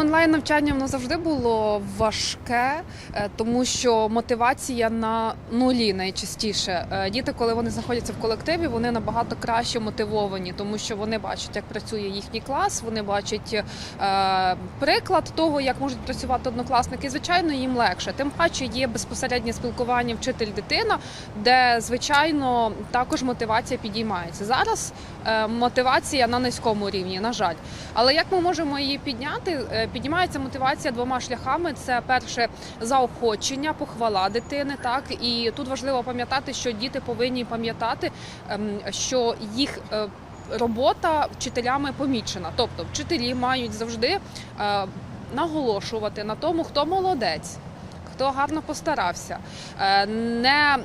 Онлайн навчання воно завжди було важке, е, тому що мотивація на нулі найчастіше. Е, Діти, коли вони знаходяться в колективі, вони набагато краще мотивовані, тому що вони бачать, як працює їхній клас, вони бачать е, приклад того, як можуть працювати однокласники. Звичайно, їм легше. Тим паче є безпосереднє спілкування вчитель-дитина, де звичайно також мотивація підіймається. Зараз мотивація на низькому рівні, на жаль. Але як ми можемо її підняти? Піднімається мотивація двома шляхами: це перше заохочення, похвала дитини. Так і тут важливо пам'ятати, що діти повинні пам'ятати, ем, що їх е, робота вчителями помічена. Тобто, вчителі мають завжди е, наголошувати на тому, хто молодець. Хто гарно постарався, Е, не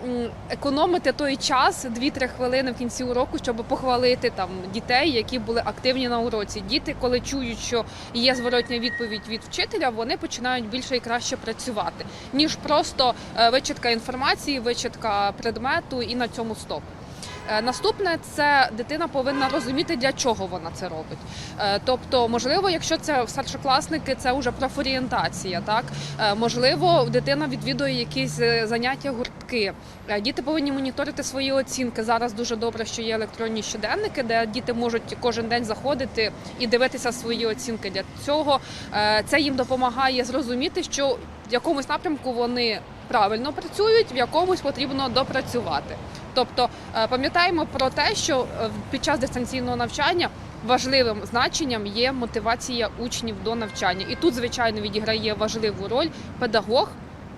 економити той час 2-3 хвилини в кінці уроку, щоб похвалити там дітей, які були активні на уроці. Діти, коли чують, що є зворотня відповідь від вчителя, вони починають більше і краще працювати, ніж просто е, вичитка інформації, вичитка предмету і на цьому стоп. Е, Наступне це дитина повинна розуміти, для чого вона це робить. Е, Тобто, можливо, якщо це старшокласники, це вже профорієнтація. Так Е, можливо, дитина відвідує якісь заняття гуртки. Діти повинні моніторити свої оцінки. Зараз дуже добре, що є електронні щоденники, де діти можуть кожен день заходити і дивитися свої оцінки. Для цього це їм допомагає зрозуміти, що в якомусь напрямку вони правильно працюють, в якомусь потрібно допрацювати. Тобто е, пам'ятаємо про те, що е, під час дистанційного навчання важливим значенням є мотивація учнів до навчання. І тут, звичайно, відіграє важливу роль педагог,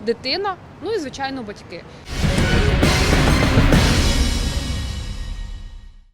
дитина, ну і звичайно батьки.